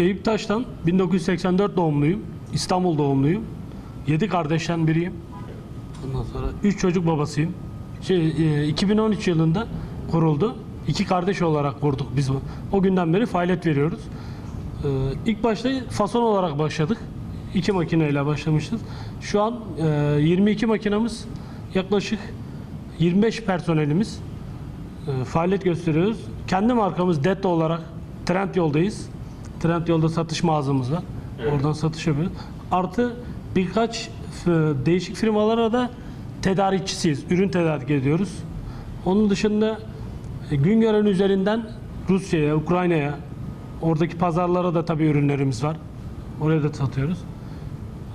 Eyüp Taş'tan 1984 doğumluyum. İstanbul doğumluyum. 7 kardeşten biriyim. Ondan sonra 3 çocuk babasıyım. Şey, e, 2013 yılında kuruldu. İki kardeş olarak kurduk biz. O günden beri faaliyet veriyoruz. Ee, ilk başta fason olarak başladık. İki makineyle başlamışız. Şu an e, 22 makinamız yaklaşık 25 personelimiz e, faaliyet gösteriyoruz. Kendi markamız Detto olarak Trend yoldayız. Trend yolda satış mağazamız var. Oradan satış yapıyoruz. Artı birkaç f- değişik firmalara da tedarikçisiyiz. Ürün tedarik ediyoruz. Onun dışında e, Güngören üzerinden Rusya'ya, Ukrayna'ya, oradaki pazarlara da tabii ürünlerimiz var. Oraya da satıyoruz.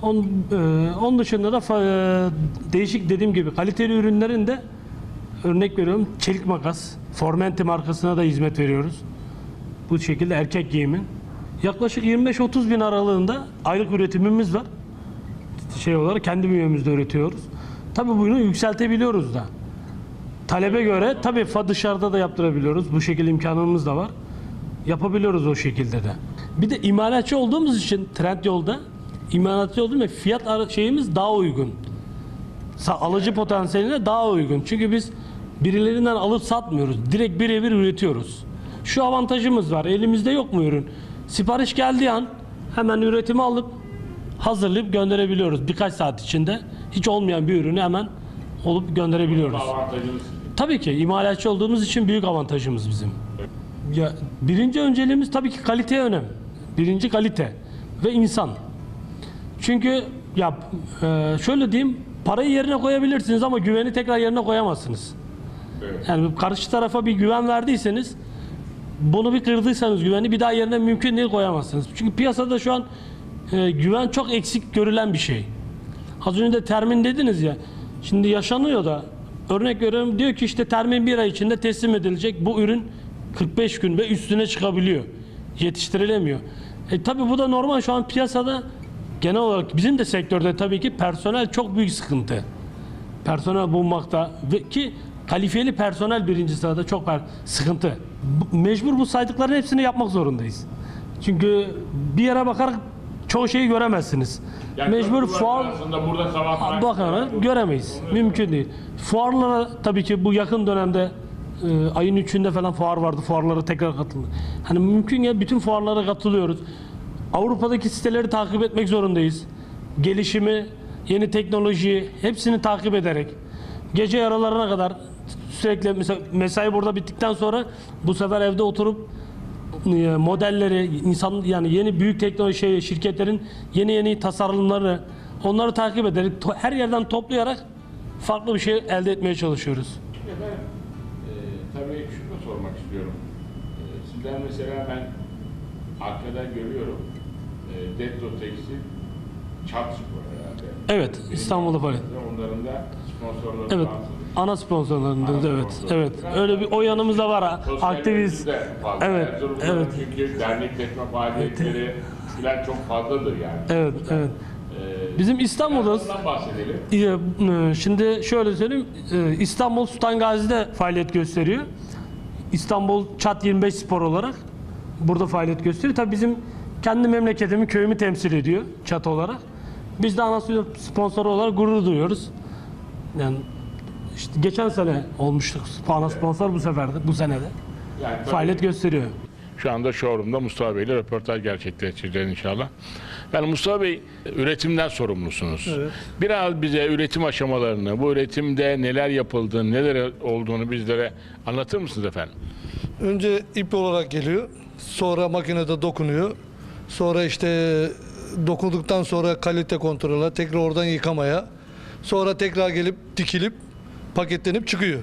Onun, e, onun dışında da e, değişik dediğim gibi kaliteli ürünlerin de örnek veriyorum çelik makas, Formenti markasına da hizmet veriyoruz. Bu şekilde erkek giyimin. Yaklaşık 25-30 bin aralığında aylık üretimimiz var. Şey olarak kendi bünyemizde üretiyoruz. Tabii bunu yükseltebiliyoruz da. Talebe göre tabii fa dışarıda da yaptırabiliyoruz. Bu şekilde imkanımız da var. Yapabiliyoruz o şekilde de. Bir de imalatçı olduğumuz için Trendyol'da imalatçı olduğumuz için fiyat şeyimiz daha uygun. Alıcı potansiyeline daha uygun. Çünkü biz birilerinden alıp satmıyoruz. Direkt birebir üretiyoruz. Şu avantajımız var. Elimizde yok mu ürün? Sipariş geldiği an hemen üretimi alıp hazırlayıp gönderebiliyoruz birkaç saat içinde. Hiç olmayan bir ürünü hemen olup gönderebiliyoruz. Tabii ki imalatçı olduğumuz için büyük avantajımız bizim. Ya birinci önceliğimiz tabii ki kaliteye önem. Birinci kalite ve insan. Çünkü ya e, şöyle diyeyim parayı yerine koyabilirsiniz ama güveni tekrar yerine koyamazsınız. Evet. Yani karşı tarafa bir güven verdiyseniz bunu bir kırdıysanız güveni bir daha yerine mümkün değil koyamazsınız. Çünkü piyasada şu an e, güven çok eksik görülen bir şey. Az önce de termin dediniz ya. Şimdi yaşanıyor da örnek veriyorum diyor ki işte termin bir ay içinde teslim edilecek bu ürün 45 gün ve üstüne çıkabiliyor. Yetiştirilemiyor. E tabi bu da normal şu an piyasada genel olarak bizim de sektörde tabii ki personel çok büyük sıkıntı. Personel bulmakta ve ki kalifiyeli personel birinci sırada çok var sıkıntı. Bu- Mecbur bu saydıkların hepsini yapmak zorundayız. Çünkü bir yere bakarak çoğu şeyi göremezsiniz. Yani Mecbur fuar burada sabah bakarak göremeyiz. Mümkün değil. Fuarlara tabii ki bu yakın dönemde e, ayın 3'ünde falan fuar vardı. Fuarlara tekrar katıldı. Hani mümkün ya bütün fuarlara katılıyoruz. Avrupa'daki siteleri takip etmek zorundayız. Gelişimi, yeni teknolojiyi hepsini takip ederek gece yaralarına kadar sürekli mesela mesai burada bittikten sonra bu sefer evde oturup e, modelleri, insan yani yeni büyük teknoloji şey, şirketlerin yeni yeni tasarımları onları takip ederek her yerden toplayarak farklı bir şey elde etmeye çalışıyoruz. Efendim, e, tabii şunu sormak istiyorum. E, sizden mesela ben arkada görüyorum. E, Detto Tekstil Çat Spor herhalde. Evet, İstanbul'da falan. Onların da sponsorları Evet, Fransız. Ana sponsorlarından Ana evet, sponsor. evet. Öyle bir o yanımız da var ha. Sosyal Aktivist. Evet, Erzurum'da evet. Çünkü dernekleşme faaliyetleri filan çok fazladır yani. Evet, evet. E, Bizim İstanbul'da. Ee, Şimdi şöyle söyleyeyim. e, İstanbul Sultan Gazi'de faaliyet gösteriyor. İstanbul Çat 25 Spor olarak burada faaliyet gösteriyor. Tabii bizim kendi memleketimi, köyümü temsil ediyor Çat olarak. Biz de ana sponsoru olarak gurur duyuyoruz. Yani işte geçen sene olmuştuk ana sponsor bu sefer de, bu senede. Yani tabii- Faaliyet gösteriyor. Şu anda showroom'da Mustafa Bey ile röportaj gerçekleştireceğiz inşallah. Yani Mustafa Bey üretimden sorumlusunuz. Biraz bize üretim aşamalarını, bu üretimde neler yapıldığını, neler olduğunu bizlere anlatır mısınız efendim? Önce ip olarak geliyor. Sonra makinede dokunuyor. Sonra işte dokunduktan sonra kalite kontrolü, tekrar oradan yıkamaya. Sonra tekrar gelip dikilip paketlenip çıkıyor.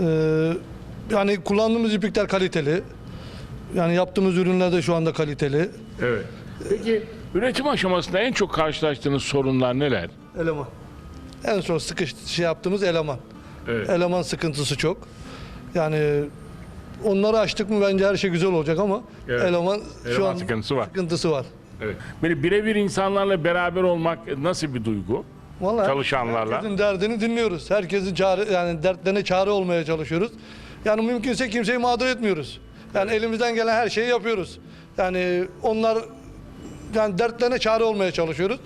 Ee, yani kullandığımız iplikler kaliteli. Yani yaptığımız ürünler de şu anda kaliteli. Evet. Peki üretim aşamasında en çok karşılaştığınız sorunlar neler? Eleman. En son sıkış şey yaptığımız eleman. Evet. Eleman sıkıntısı çok. Yani onları açtık mı bence her şey güzel olacak ama Evet. eleman şu Eleman an sıkıntısı var. sıkıntısı var. Evet. Böyle birebir insanlarla beraber olmak nasıl bir duygu? Vallahi Çalışanlarla. Herkesin derdini dinliyoruz. Herkesin çare yani dertlerine çare olmaya çalışıyoruz. Yani mümkünse kimseyi mağdur etmiyoruz. Yani elimizden gelen her şeyi yapıyoruz. Yani onlar yani dertlerine çare olmaya çalışıyoruz.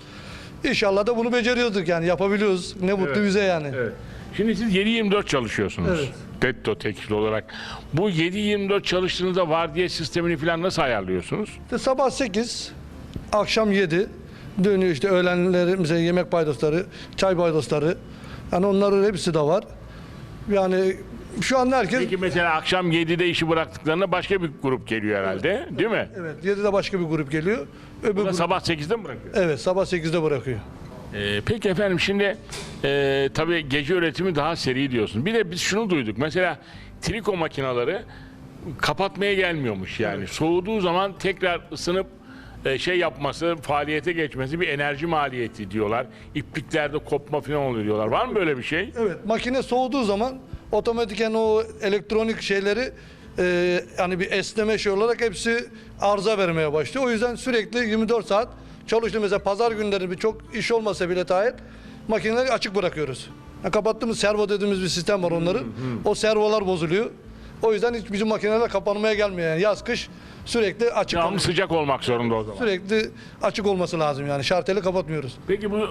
İnşallah da bunu beceriyoruz yani yapabiliyoruz. Ne mutlu Evet. bize yani. Evet. Şimdi siz 7-24 çalışıyorsunuz. Evet. TETTO tekil olarak. Bu 7-24 çalıştığınızda vardiya sistemini falan nasıl ayarlıyorsunuz? İşte sabah 8, akşam 7 dönüyor işte öğlenleri mesela yemek paydosları, çay paydosları. Yani onların hepsi de var. Yani şu anda herkes Peki mesela akşam 7'de işi bıraktıklarında başka bir grup geliyor herhalde değil mi? evet 7'de başka bir grup geliyor. Öbür Bu da grup, sabah 8'de mi bırakıyor? evet sabah 8'de bırakıyor. Ee, peki efendim şimdi e, tabii gece üretimi daha seri diyorsun. Bir de biz şunu duyduk. Mesela triko makineleri kapatmaya gelmiyormuş yani. Soğuduğu zaman tekrar ısınıp e, şey yapması, faaliyete geçmesi bir enerji maliyeti diyorlar. İpliklerde kopma falan oluyor diyorlar. Var mı böyle bir şey? Evet makine soğuduğu zaman otomatiken o elektronik şeyleri e, yani bir esneme şey olarak hepsi arıza vermeye başlıyor. O yüzden sürekli 24 saat çalışıyor. Mesela pazar günleri bir çok iş olmasa bile dair makineleri açık bırakıyoruz. Yani kapattığımız servo dediğimiz bir sistem var onların. O servolar bozuluyor. O yüzden hiç bizim makineler kapanmaya gelmiyor. Yani yaz kış sürekli açık kalıyor. sıcak olmak zorunda o zaman. Sürekli açık olması lazım yani. Şarteli kapatmıyoruz. Peki bu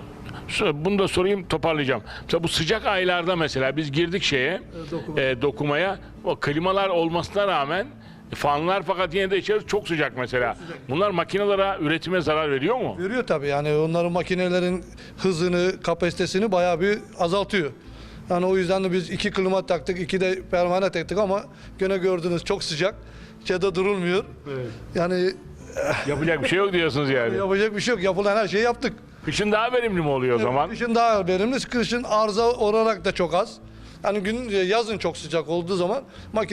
bunu da sorayım toparlayacağım. Mesela bu sıcak aylarda mesela biz girdik şeye dokuma. e, dokumaya o klimalar olmasına rağmen fanlar fakat yine de içeri çok sıcak mesela. Bunlar makinelere üretime zarar veriyor mu? Veriyor tabii yani onların makinelerin hızını, kapasitesini bayağı bir azaltıyor. Yani o yüzden de biz iki klima taktık, iki de pervane taktık ama gene gördünüz çok sıcak. İçeride durulmuyor. Yani Yapacak bir şey yok diyorsunuz yani. yapacak bir şey yok. Yapılan her şeyi yaptık. Kışın daha verimli mi oluyor o zaman? Kışın daha verimli, kışın arıza olarak da çok az. Yani gün yazın çok sıcak olduğu zaman makine